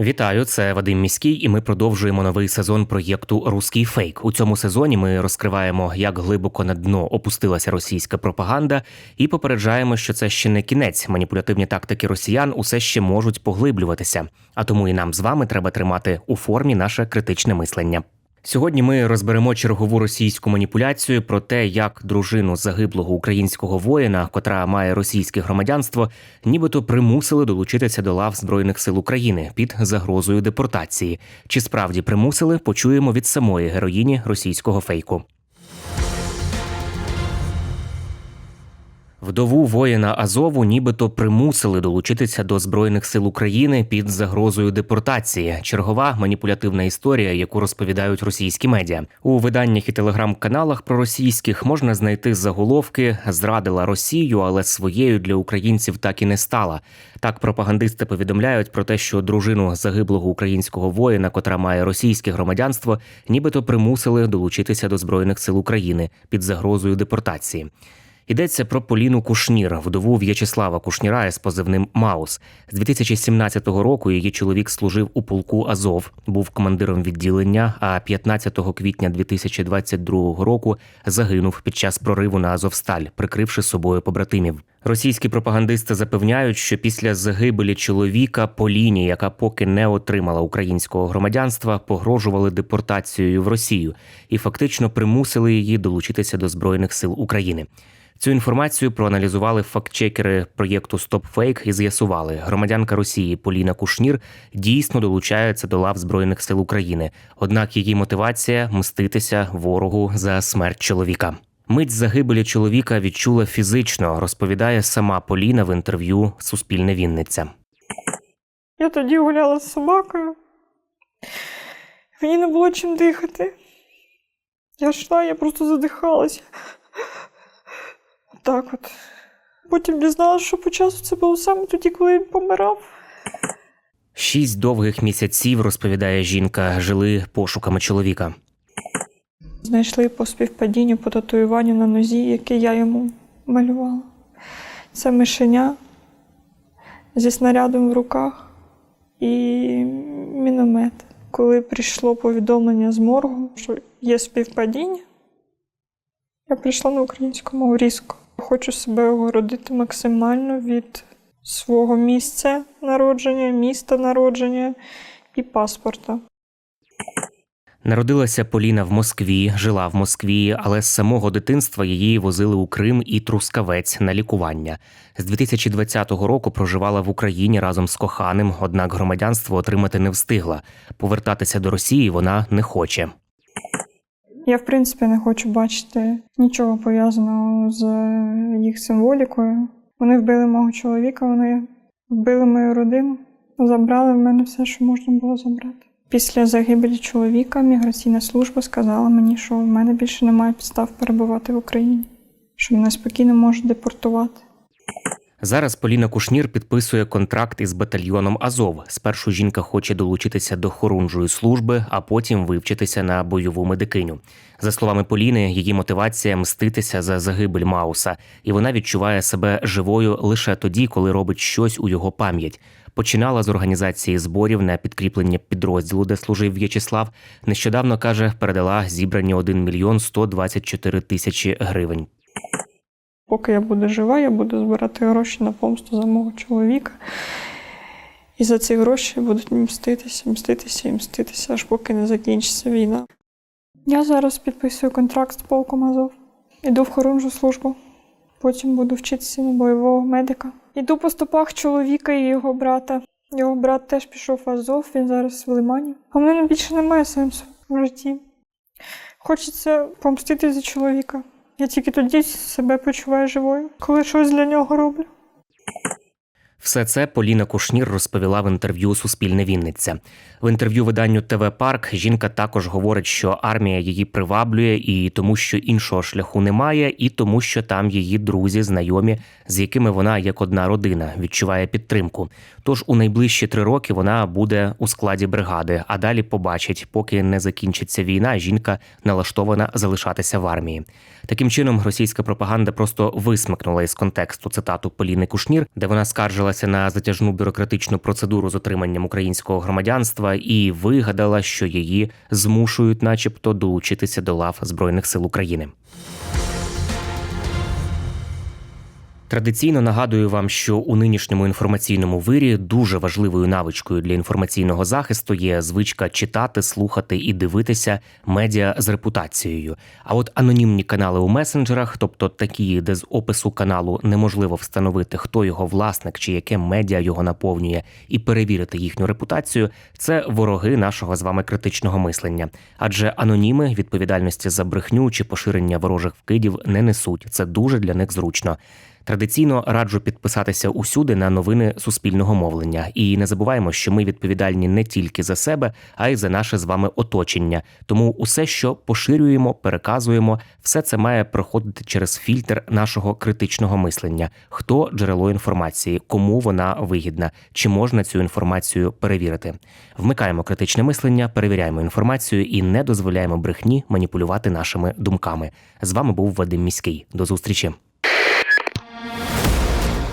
Вітаю, це Вадим Міський, і ми продовжуємо новий сезон проєкту Руський фейк. У цьому сезоні ми розкриваємо, як глибоко на дно опустилася російська пропаганда, і попереджаємо, що це ще не кінець. Маніпулятивні тактики росіян усе ще можуть поглиблюватися. А тому і нам з вами треба тримати у формі наше критичне мислення. Сьогодні ми розберемо чергову російську маніпуляцію про те, як дружину загиблого українського воїна, котра має російське громадянство, нібито примусили долучитися до лав збройних сил України під загрозою депортації. Чи справді примусили, почуємо від самої героїні російського фейку. Вдову воїна Азову нібито примусили долучитися до збройних сил України під загрозою депортації. Чергова маніпулятивна історія, яку розповідають російські медіа. У виданнях і телеграм-каналах проросійських можна знайти заголовки Зрадила Росію, але своєю для українців так і не стала. Так пропагандисти повідомляють про те, що дружину загиблого українського воїна, котра має російське громадянство, нібито примусили долучитися до збройних сил України під загрозою депортації. Йдеться про Поліну Кушнір, вдову В'ячеслава Кушніра з позивним Маус. З 2017 року її чоловік служив у полку Азов, був командиром відділення. А 15 квітня 2022 року загинув під час прориву на Азовсталь, прикривши собою побратимів. Російські пропагандисти запевняють, що після загибелі чоловіка Поліні, яка поки не отримала українського громадянства, погрожували депортацією в Росію і фактично примусили її долучитися до збройних сил України. Цю інформацію проаналізували фактчекери проєкту StopFake і з'ясували, громадянка Росії Поліна Кушнір дійсно долучається до лав збройних сил України. Однак її мотивація мститися ворогу за смерть чоловіка. Мить загибелі чоловіка відчула фізично, розповідає сама Поліна в інтерв'ю Суспільне Вінниця. Я тоді гуляла з собакою. Мені не було чим дихати. Я йшла, я просто задихалася. Так от. Потім дізналася, що по часу це було саме тоді, коли він помирав. Шість довгих місяців, розповідає жінка, жили пошуками чоловіка. Знайшли по співпадінню, по татуюванню на нозі, яке я йому малювала. Це мишеня зі снарядом в руках і міномет. Коли прийшло повідомлення з моргу, що є співпадіння, я прийшла на українську мову різко. Хочу себе огородити максимально від свого місця народження, міста народження і паспорта. Народилася Поліна в Москві, жила в Москві, але з самого дитинства її возили у Крим і Трускавець на лікування. З 2020 року проживала в Україні разом з коханим, однак громадянство отримати не встигла. Повертатися до Росії вона не хоче. Я, в принципі, не хочу бачити нічого пов'язаного з їх символікою. Вони вбили мого чоловіка, вони вбили мою родину, забрали в мене все, що можна було забрати. Після загибелі чоловіка міграційна служба сказала мені, що в мене більше немає підстав перебувати в Україні, що мене спокійно можуть депортувати. Зараз Поліна Кушнір підписує контракт із батальйоном Азов. Спершу жінка хоче долучитися до хорунжої служби, а потім вивчитися на бойову медикиню. За словами Поліни, її мотивація мститися за загибель Мауса, і вона відчуває себе живою лише тоді, коли робить щось у його пам'ять. Починала з організації зборів на підкріплення підрозділу, де служив В'ячеслав. Нещодавно каже, передала зібрані 1 мільйон 124 тисячі гривень. Поки я буду жива, я буду збирати гроші на помсту за мого чоловіка. І за ці гроші будуть мститися, мститися і мститися, аж поки не закінчиться війна. Я зараз підписую контракт з полком Азов. Іду в хорунжу службу. Потім буду вчитися на бойового медика. Іду по стопах чоловіка і його брата. Його брат теж пішов в Азов, він зараз в Лимані. А мене більше немає сенсу в житті. Хочеться помстити за чоловіка. Я тільки тоді себе почуваю живою, коли щось для нього роблю. Все це Поліна Кушнір розповіла в інтерв'ю Суспільне Вінниця. В інтерв'ю виданню ТВ Парк жінка також говорить, що армія її приваблює і тому, що іншого шляху немає, і тому, що там її друзі, знайомі, з якими вона як одна родина відчуває підтримку. Тож у найближчі три роки вона буде у складі бригади, а далі побачить, поки не закінчиться війна, жінка налаштована залишатися в армії. Таким чином, російська пропаганда просто висмикнула із контексту цитату Поліни Кушнір, де вона скаржилася на затяжну бюрократичну процедуру з отриманням українського громадянства і вигадала, що її змушують, начебто, долучитися до лав збройних сил України. Традиційно нагадую вам, що у нинішньому інформаційному вирі дуже важливою навичкою для інформаційного захисту є звичка читати, слухати і дивитися медіа з репутацією. А от анонімні канали у месенджерах, тобто такі, де з опису каналу неможливо встановити, хто його власник чи яке медіа його наповнює, і перевірити їхню репутацію, це вороги нашого з вами критичного мислення. Адже аноніми відповідальності за брехню чи поширення ворожих вкидів не несуть. Це дуже для них зручно. Традиційно раджу підписатися усюди на новини суспільного мовлення. І не забуваємо, що ми відповідальні не тільки за себе, а й за наше з вами оточення. Тому усе, що поширюємо, переказуємо, все це має проходити через фільтр нашого критичного мислення. Хто джерело інформації, кому вона вигідна, чи можна цю інформацію перевірити? Вмикаємо критичне мислення, перевіряємо інформацію і не дозволяємо брехні маніпулювати нашими думками. З вами був Вадим Міський. До зустрічі.